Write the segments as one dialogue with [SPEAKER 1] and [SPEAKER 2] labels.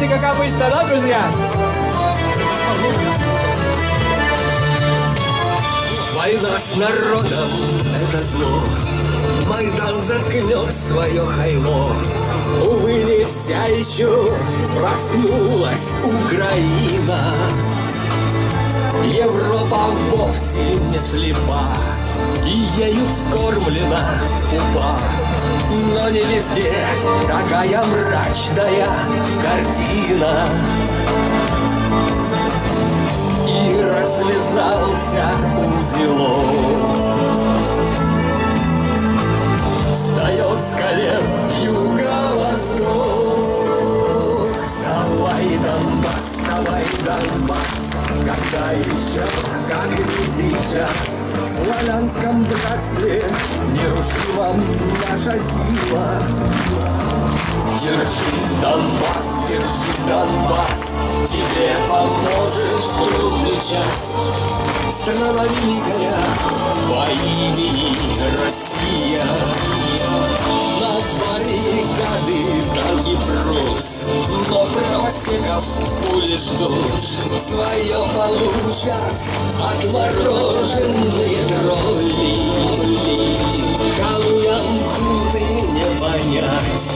[SPEAKER 1] песни, как обычно, да, друзья?
[SPEAKER 2] Война с народом — это зло. Майдан заткнет свое хаймо. Увы, не вся еще проснулась Украина. Европа вовсе не слепа, И ею вскормлена упа. Но не везде такая мрачная картина. И развязался узелок. Встает с колен юго-восток. Вставай, Донбасс, Донбасс, Когда еще, как и сейчас, В славянском братстве нерушимом наша сила. Держись, Донбасс, держись, Донбасс, Тебе поможет в трудный час. Страна великая по имени Россия. На баррикады танки прут, Но просеков пули ждут. Свое получат отмороженные тролли. Халуям худы не понять,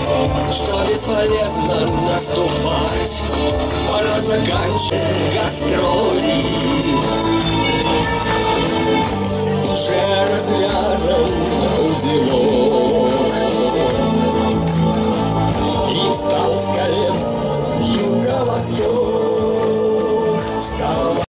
[SPEAKER 2] Что бесполезно наступать. Пора заканчивать гастроли.